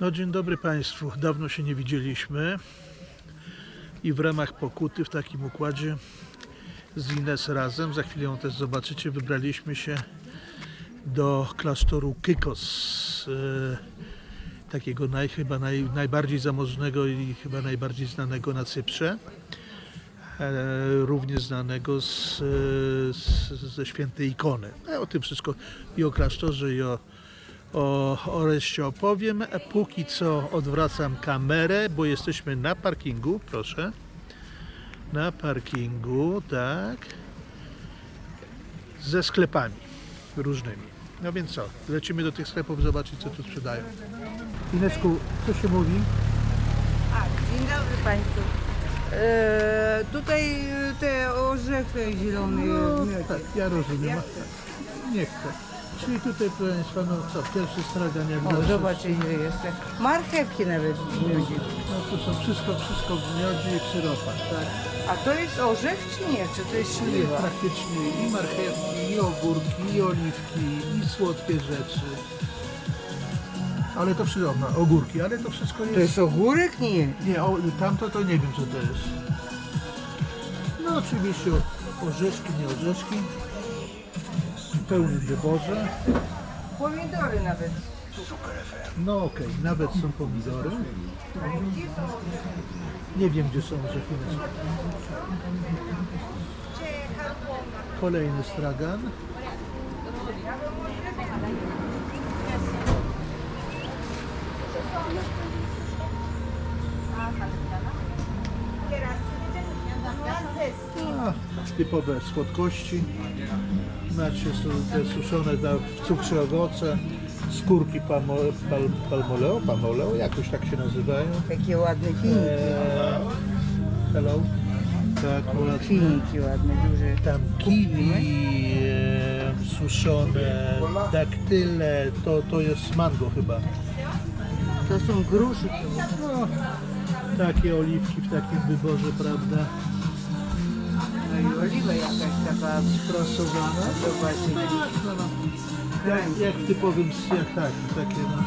No dzień dobry Państwu. Dawno się nie widzieliśmy i w ramach pokuty w takim układzie z Ines razem, za chwilę ją też zobaczycie, wybraliśmy się do klasztoru Kykos. e, Takiego naj, chyba naj, najbardziej zamożnego i chyba najbardziej znanego na Cyprze. E, Również znanego z, e, z, ze świętej ikony. No, o tym wszystko i o klasztorze i o o, o reszcie opowiem. A Póki co odwracam kamerę, bo jesteśmy na parkingu, proszę. Na parkingu, tak. Ze sklepami różnymi. No więc co, lecimy do tych sklepów zobaczyć, co tu sprzedają. Inesku, co się mówi? A, dzień dobry Państwu. E, tutaj e, te orzechy zielone No, w miodzie. tak, ja rozumiem. Nie chcę. Czyli tutaj, proszę Państwa, no co, pierwszy stragan jak O, zawsze. zobacz ile jest. Marchewki nawet w miodzie. No tu są wszystko, wszystko w miodzie i w syropach, tak? A to jest orzech czy nie? Czy to jest Czyli śliwa? praktycznie i marchewki, i ogórki, i oliwki, i słodkie rzeczy. Ale to wszystko, no, ogórki, ale to wszystko jest... To jest ogórek? Nie. Nie, o, tamto to nie wiem co to jest. No oczywiście orzeszki, nie orzeszki. Pełne wyborze. Pomidory nawet. No okej, nawet są pomidory. Nie wiem gdzie są orzechy. Kolejny stragan. Typowe słodkości. Macie te suszone w cukrze owoce, skórki pamo, pal, palmoleo, palmoleo, jakoś tak się nazywają. Takie ładne finiki. Eee, hello. Tak, ładne. Finiki ładne, duże. Tam kiwi, e, suszone, daktyle, to, to jest mango chyba. To są gruszy. No, takie oliwki w takim wyborze, prawda? No i oliwa jakaś taka Sprasowane. Zobacz. No, no. Jak, w typowym jak tak, takie no.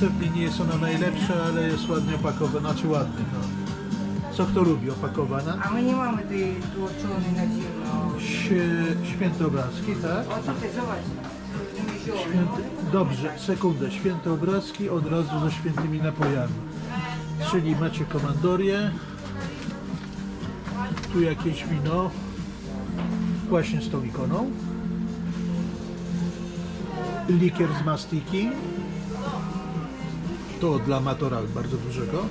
Pewnie nie jest ona najlepsza, ale jest ładnie opakowana, znaczy ładnie, no. Co kto lubi, opakowana? A my nie mamy tej tłoczonej na zimno. Ś- Święte obrazki, tak? O tutaj zobacz. Święty, dobrze, sekundę. Święte obrazki od razu ze świętymi napojami. Czyli macie komandorię, tu jakieś wino, właśnie z tą ikoną, likier z mastiki, to dla amatora bardzo dużego,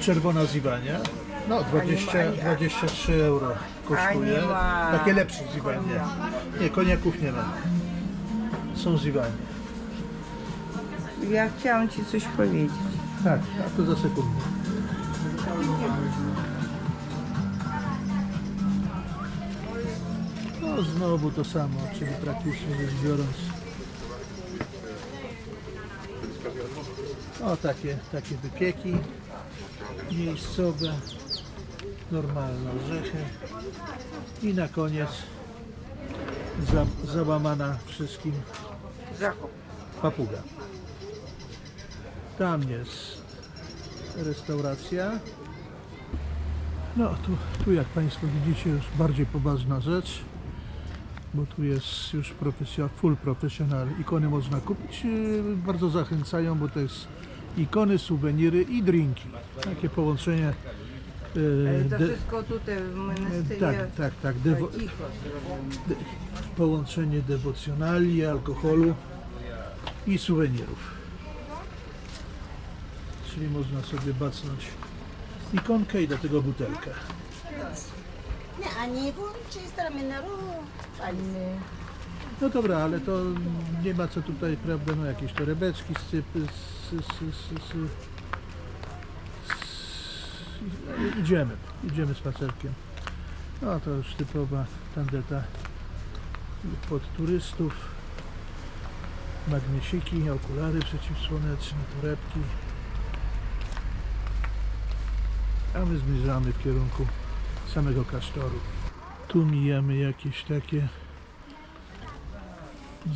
czerwona ziwania, no 20, 23 euro kosztuje, takie lepsze ziwanie, nie, koniaków nie ma, są ziwanie. Ja chciałam Ci coś powiedzieć. Tak, a to za sekundę. No znowu to samo, czyli praktycznie rzecz biorąc. O takie, takie wypieki miejscowe, normalne orzechy i na koniec za, załamana wszystkim papuga. Tam jest restauracja. No tu, tu jak Państwo widzicie już bardziej poważna rzecz, bo tu jest już profesja, full professional. Ikony można kupić, yy, bardzo zachęcają, bo to jest ikony, suweniry i drinki. Takie połączenie. Ale to de- wszystko tutaj w tak, tak, tak. Dewo, Cicho zrobione. połączenie dewocjonali, alkoholu i suwenirów. Czyli można sobie bacnąć ikonkę i do tego butelkę. Nie, a nie było czysto mineru. No dobra, ale to nie ma co tutaj, prawda, no jakieś torebeczki z cypy, z, z, z, z, z, z, idziemy, idziemy spacerkiem. No to już typowa tandeta pod turystów. Magnesiki, okulary przeciwsłoneczne, torebki. A my zmierzamy w kierunku samego klasztoru. Tu mijamy jakieś takie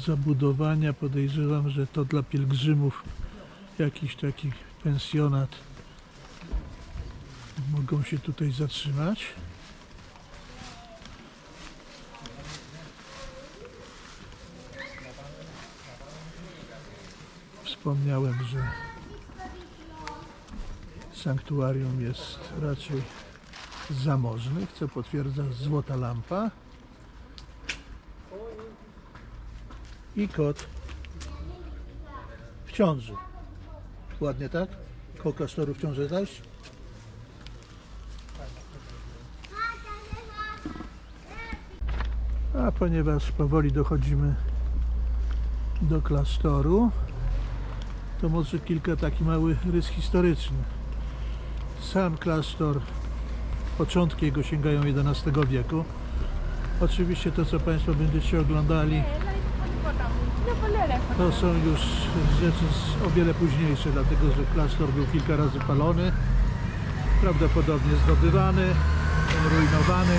zabudowania. Podejrzewam, że to dla pielgrzymów jakiś taki pensjonat. Mogą się tutaj zatrzymać. Wspomniałem, że sanktuarium jest raczej zamożnych, co potwierdza złota lampa. I kot w ciąży. Ładnie tak? Koło klasztoru w ciąży zaś? A ponieważ powoli dochodzimy do klasztoru, to może kilka taki mały rys historyczny. Sam klasztor, początki jego sięgają XI wieku. Oczywiście to, co Państwo będziecie oglądali, to są już rzeczy o wiele późniejsze, dlatego że klasztor był kilka razy palony, prawdopodobnie zdobywany, rujnowany.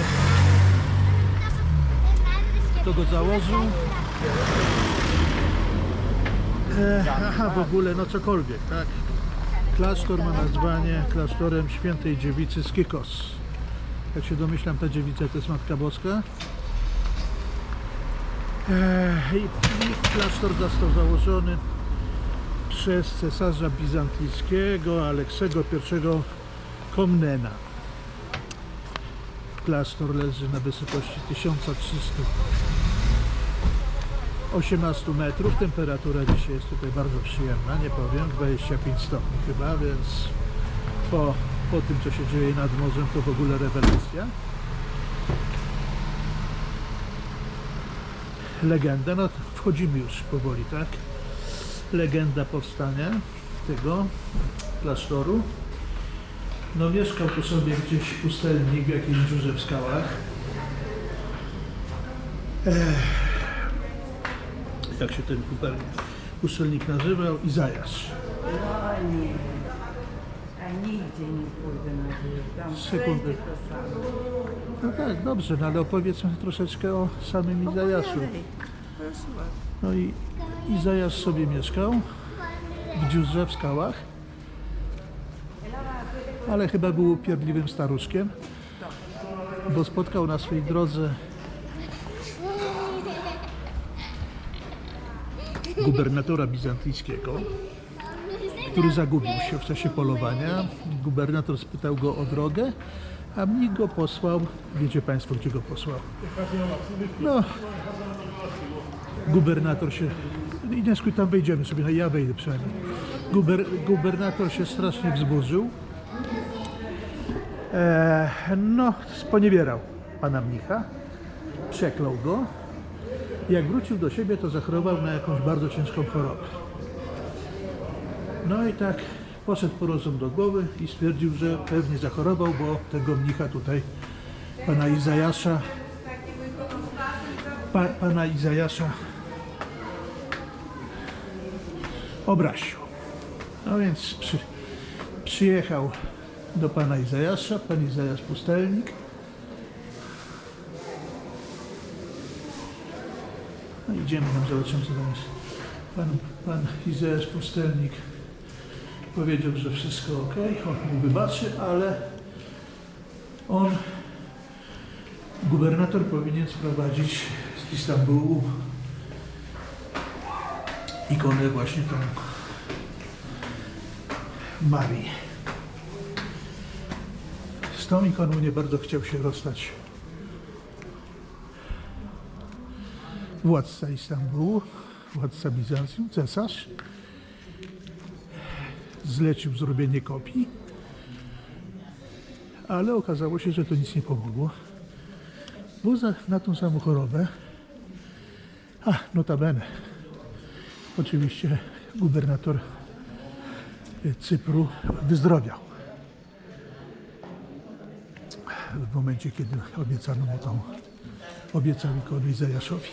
Kto go założył? E, aha, w ogóle, no cokolwiek, tak? Klasztor ma nazwanie klasztorem świętej dziewicy z Kykos. Jak się domyślam, ta dziewica to jest Matka Boska. E, I, klasztor został założony przez cesarza bizantyjskiego Aleksego I Komnena. Klasztor leży na wysokości 1300 18 metrów. Temperatura dzisiaj jest tutaj bardzo przyjemna, nie powiem, 25 stopni chyba, więc po, po tym, co się dzieje nad morzem, to w ogóle rewelacja. Legenda, no wchodzimy już powoli, tak? Legenda powstania tego klasztoru. No mieszkał tu sobie gdzieś pustelnik w jakiejś dziurze w skałach. jak się ten pustelnik nazywał, Izajasz. No. A nigdzie nie pójdę na górę. Tam Sekundę. wszędzie to samo. No tak, dobrze, no ale opowiedzmy troszeczkę o samym Izajaszu. Opowiadaj. Proszę bardzo. No i Izajasz sobie mieszkał w dziurze w skałach, ale chyba był upierdliwym staruszkiem, bo spotkał na swojej drodze gubernatora bizantyjskiego, który zagubił się w czasie polowania. Gubernator spytał go o drogę, a mi go posłał. Wiecie Państwo, gdzie go posłał? No, gubernator się. Inesku, tam wejdziemy sobie, no ja wejdę przynajmniej. Guber, gubernator się strasznie wzburzył. E, no, sponiewierał pana mnicha, przeklął go. Jak wrócił do siebie, to zachorował na jakąś bardzo ciężką chorobę. No i tak poszedł po rozum do głowy i stwierdził, że pewnie zachorował, bo tego mnicha tutaj, pana Izajasza, pa, pana Izajasza obraził. No więc przy, przyjechał do pana Izajasza, pan Izajasz pustelnik. No idziemy tam, zobaczymy co tam jest. Pan, pan Izajasz pustelnik powiedział, że wszystko ok, on mu wybaczy, ale on, gubernator powinien sprowadzić z Istambułu ikonę właśnie tą Marii. Z tą ikoną nie bardzo chciał się rozstać władca Istambułu, władca Bizancjum, cesarz. Zlecił zrobienie kopii, ale okazało się, że to nic nie pomogło, bo za, na tą samą chorobę, a notabene, oczywiście gubernator Cypru wyzdrowiał. W momencie, kiedy obiecano mu tą, obiecał ikonę Izajaszowi.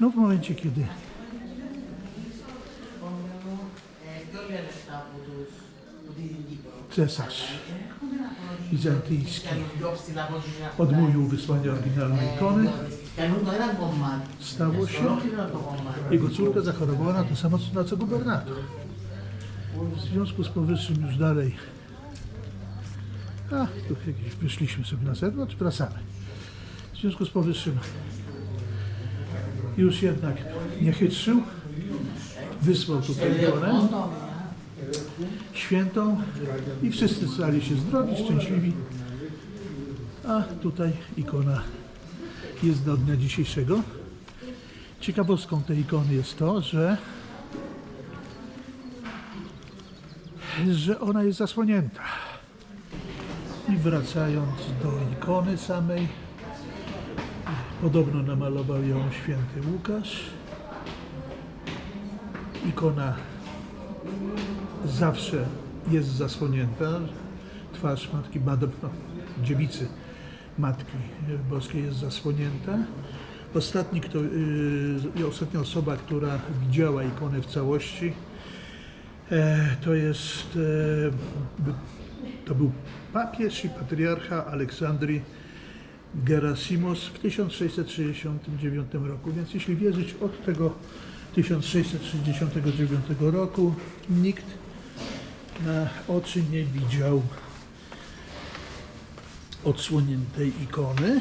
No w momencie, kiedy cesarz bizantyjski odmówił wysłania oryginalnej ikony. Stało się. Jego córka zachorowała na to samo, na co gubernator. W związku z powyższym już dalej. A, tu jakieś wyszliśmy sobie na zewnątrz, wracamy. W związku z powyższym już jednak nie chytrzył. Wysłał tutaj ikonę świętą i wszyscy stali się zdrowi, szczęśliwi. A tutaj ikona jest do dnia dzisiejszego. Ciekawostką tej ikony jest to, że, że ona jest zasłonięta. I wracając do ikony samej, podobno namalował ją święty Łukasz. Ikona zawsze jest zasłonięta. Twarz Matki Badab, no, dziewicy Matki Boskiej jest zasłonięta. Ostatni, kto, yy, ostatnia osoba, która widziała ikonę w całości, e, to jest, e, to był papież i patriarcha Aleksandrii Gerasimos w 1669 roku. Więc jeśli wierzyć od tego 1669 roku, nikt na oczy nie widział odsłoniętej ikony.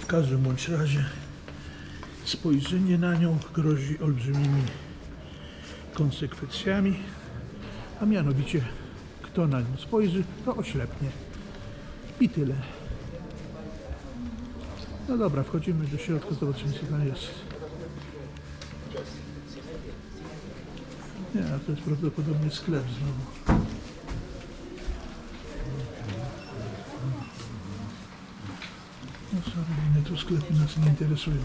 W każdym bądź razie spojrzenie na nią grozi olbrzymimi konsekwencjami, a mianowicie kto na nią spojrzy, to oślepnie. I tyle. No dobra, wchodzimy do środka, zobaczymy co tam jest. Nie, to jest prawdopodobnie sklep znowu. No sorry, inne tu sklepy nas nie interesują.